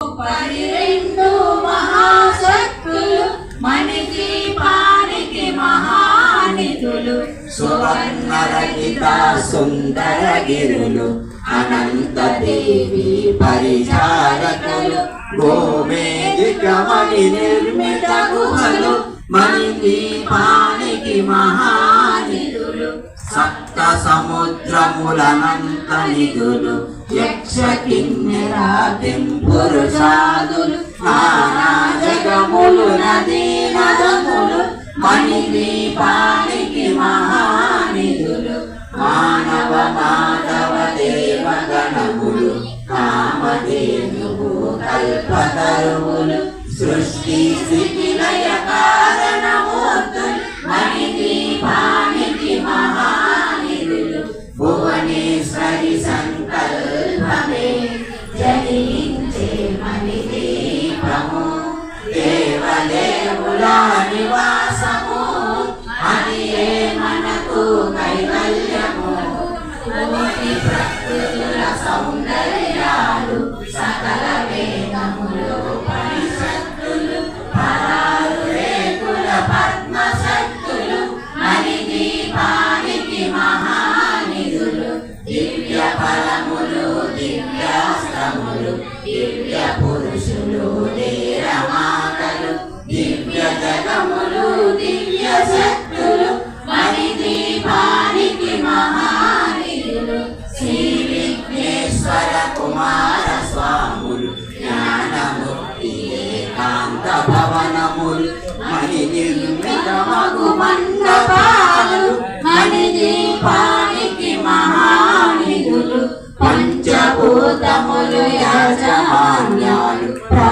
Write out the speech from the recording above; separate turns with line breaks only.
పనిరెండు మహాశక్తులు మణికి పానికి మహానిధులు.
సువర్ణరహిత సుందర గిరులు అనంత దేవి పరిచారకులు గోమేదికమణి నిర్మిత గుహలు మణి దీపానికి మహా సప్త సముద్రములనంత నిధులు యక్ష కిన్నెర తెంపురు సాధులు నానా జగములు నదీ నదములు మణి దీపానికి మహానిధులు మానవ మాధవ దేవగణములు కామధేనువు కల్పతరువులు సృష్టి స్థితి జనించే మణి దీపము దేవదేవుల నివాసము అది ఏ మనకు కైవల్యము ప్రకృతుల సౌందర్యాలు సకల దివ్యాస్త్రములు దివ్య పురుషులు ధీరమాతలు దివ్య జగములు దివ్య శక్తులు మరి దీపానికి మహానిధులు శ్రీ విఘ్నేశ్వర కుమార స్వాములు జ్ఞానమూర్తి ఏకాంత భవనములు మణి నిర్మిత మగు మండపా Amém.